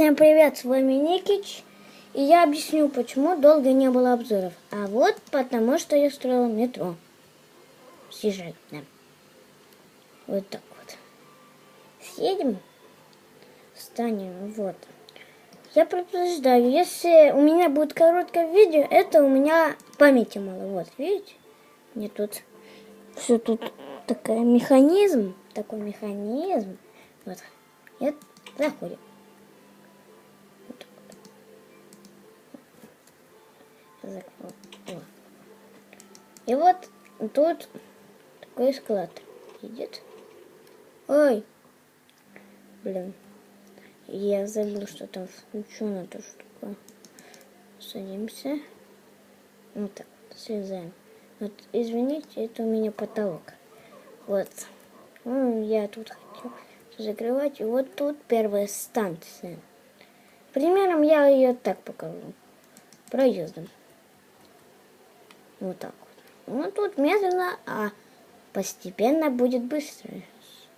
Всем привет, с вами Никич. И я объясню, почему долго не было обзоров. А вот потому, что я строил метро. Съезжай, да. Вот так вот. Съедем. Встанем, вот. Я предупреждаю, если у меня будет короткое видео, это у меня памяти мало. Вот, видите? Мне тут все тут такой механизм, такой механизм. Вот. И заходим. И вот тут такой эскалатор едет. Ой, блин, я забыл, что там включено то штука. Садимся. Вот так вот, слезаем. Вот, извините, это у меня потолок. Вот. Ну, я тут хотел закрывать. И вот тут первая станция. Примером я ее так покажу. Проездом. Вот так вот. Вот тут медленно, а постепенно будет быстро.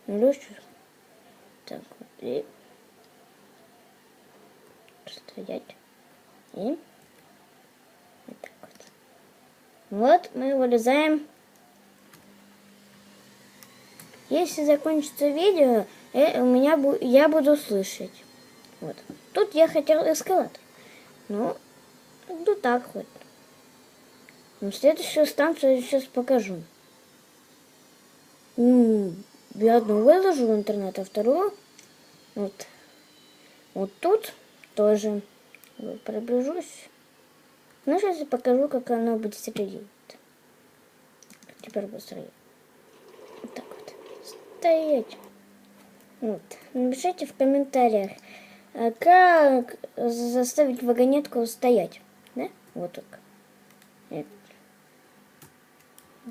Легче. Так вот. И стоять. И вот так вот. Вот мы вылезаем. Если закончится видео, э, у меня бу я буду слышать. Вот. Тут я хотел эскалатор. Ну, ну так вот. Ну, следующую станцию я сейчас покажу. Ну, я одну выложу в интернет, а вторую вот, вот тут тоже вот, приближусь. Ну, сейчас я покажу, как оно будет стрелять. Теперь быстрее. Вот так вот. Стоять. Вот. Напишите в комментариях, а как заставить вагонетку стоять. Да? Вот так. Вот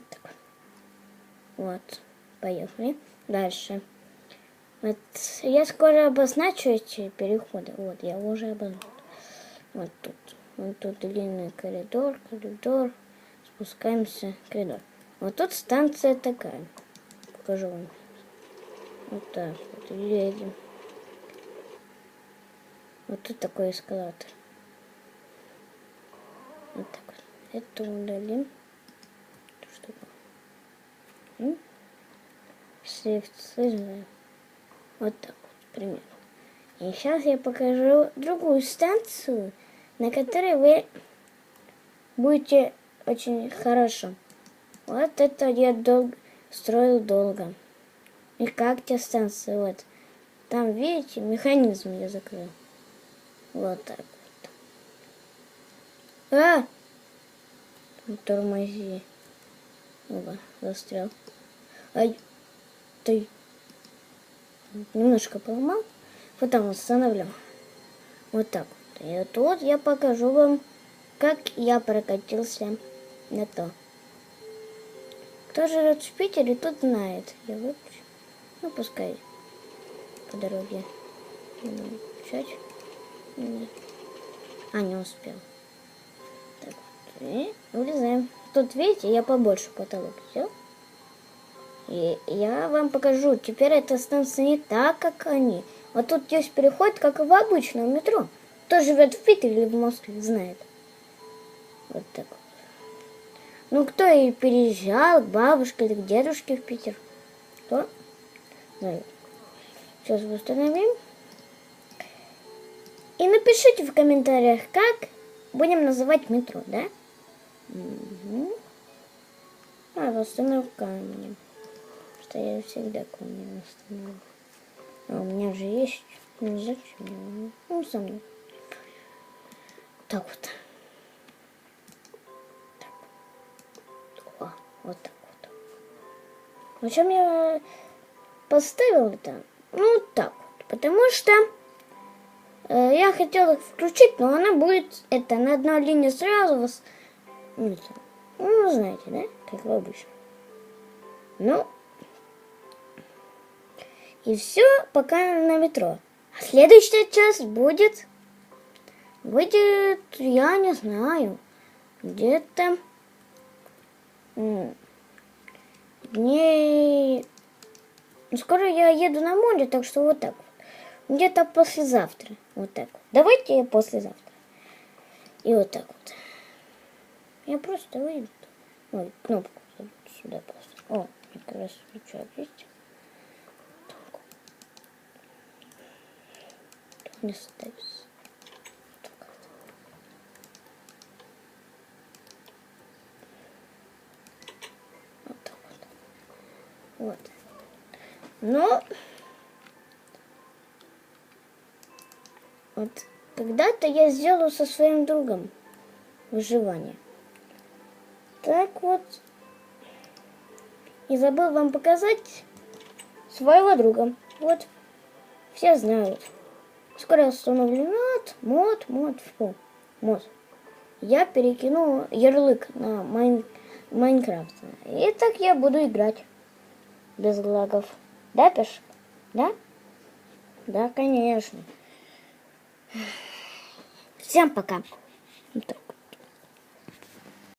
так. Вот. Поехали. Дальше. Вот я скоро обозначу эти переходы. Вот, я уже обозначил. Вот тут. Вот тут длинный коридор, коридор. Спускаемся коридор. Вот тут станция такая. Покажу вам. Вот так вот. Едем. Вот тут такой эскалатор. Вот так вот. Это удалим. Сажаем. Вот так вот, примерно. И сейчас я покажу другую станцию, на которой вы будете очень хорошо. Вот это я долго строил долго. И как те станции, вот. Там, видите, механизм я закрыл. Вот так вот. А! Тормози. Оба, застрял. Ай, ты немножко поломал, потом восстановлю. Вот так вот. И тут я покажу вам, как я прокатился на то. Кто живет в Питере, тот знает. Я выключу. Ну, пускай по дороге. Включать. А, не успел. Так. И вылезаем. Тут, видите, я побольше потолок взял. И я вам покажу. Теперь эта станция не так, как они. Вот тут есть переход, как и в обычном метро. Кто живет в Питере или в Москве, знает. Вот так вот. Ну, кто и переезжал к бабушке или к дедушке в Питер, кто знает. Сейчас восстановим. И напишите в комментариях, как будем называть метро, да? Угу. А, восстановка мне. Что я всегда камень восстановлю. А у меня же есть. Ну зачем? Ну, со мной. Так вот. Вот так вот. Зачем я поставил это? Ну, так вот. Потому что э, я хотела включить, но она будет, это, на одной линии сразу вас... Ну, ну знаете, да? Как в обычно. Ну, и все пока на метро. А следующая часть будет... Будет, я не знаю, где-то дней... Скоро я еду на море, так что вот так вот. где-то послезавтра. Вот так вот. Давайте послезавтра. И вот так вот. Я просто выйду. Ой, кнопку сюда просто. О, как раз рычаг есть. Так. Тут не ставится. Вот. Вот. Вот. Но вот когда-то я сделал со своим другом выживание. Так вот. И забыл вам показать своего друга. Вот. Все знают. Скоро установлю мод, мод, мод, фу, мод. Я перекину ярлык на Майн... Майнкрафт. И так я буду играть. Без лагов. Да, Пешек? Да? Да, конечно. Всем пока. Вот так.